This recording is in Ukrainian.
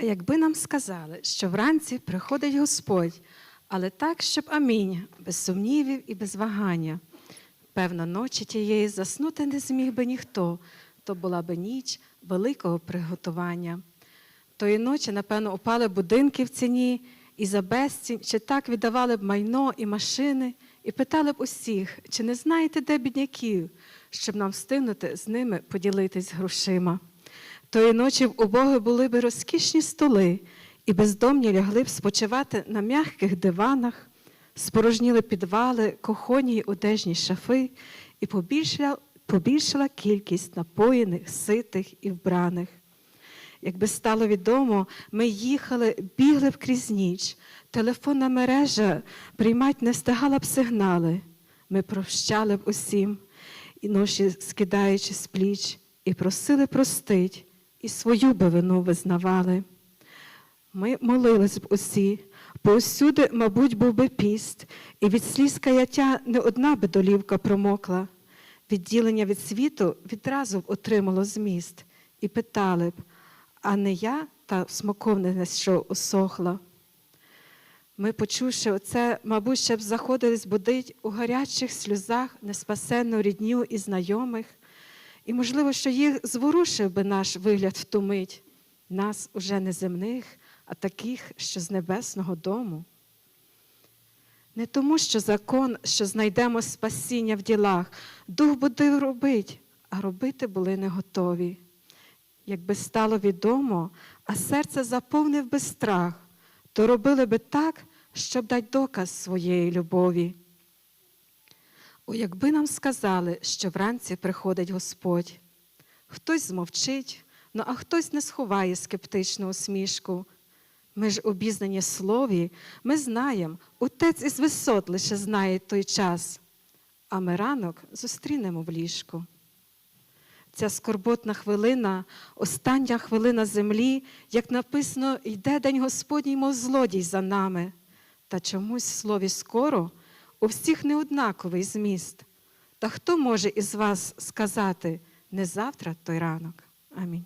Якби нам сказали, що вранці приходить Господь, але так, щоб амінь, без сумнівів і без вагання. Певно, ночі тієї заснути не зміг би ніхто, то була би ніч великого приготування. Тої ночі, напевно, упали будинки в ціні, і за безцінь чи так віддавали б майно і машини, і питали б усіх, чи не знаєте, де бідняків, щоб нам встигнути з ними поділитись грошима. Тої ночі в убоги були б розкішні столи, і бездомні лягли б спочивати на м'яких диванах, спорожніли підвали, кохоні й одежні шафи, і побільшила, побільшила кількість напоєних, ситих і вбраних. Якби стало відомо, ми їхали, бігли б крізь ніч. Телефонна мережа приймать не встигала б сигнали. Ми прощали б усім, і ноші скидаючи з пліч, і просили простить, і свою би вину визнавали. Ми молились б усі, повсюди, мабуть, був би піст, і від сліз каяття не одна би долівка промокла. Відділення від світу відразу б отримало зміст, і питали б, а не я та смоковниця, що осохла. Ми, почувши оце, мабуть, ще б заходились будить у гарячих сльозах неспасенну рідню і знайомих, і, можливо, що їх зворушив би наш вигляд в ту мить, нас уже не земних, а таких, що з небесного дому. Не тому, що закон, що знайдемо спасіння в ділах, дух буде робить, а робити були не готові. Якби стало відомо, а серце заповнив би страх, то робили би так, щоб дати доказ своєї любові. Якби нам сказали, що вранці приходить Господь, хтось змовчить, ну а хтось не сховає скептичну усмішку. Ми ж обізнані слові, ми знаємо, отець із висот лише знає той час, а ми ранок зустрінемо в ліжку. Ця скорботна хвилина, остання хвилина землі, як написано, йде день Господній, мов злодій за нами. Та чомусь слові скоро у всіх неоднаковий зміст. Та хто може із вас сказати не завтра той ранок? Амінь.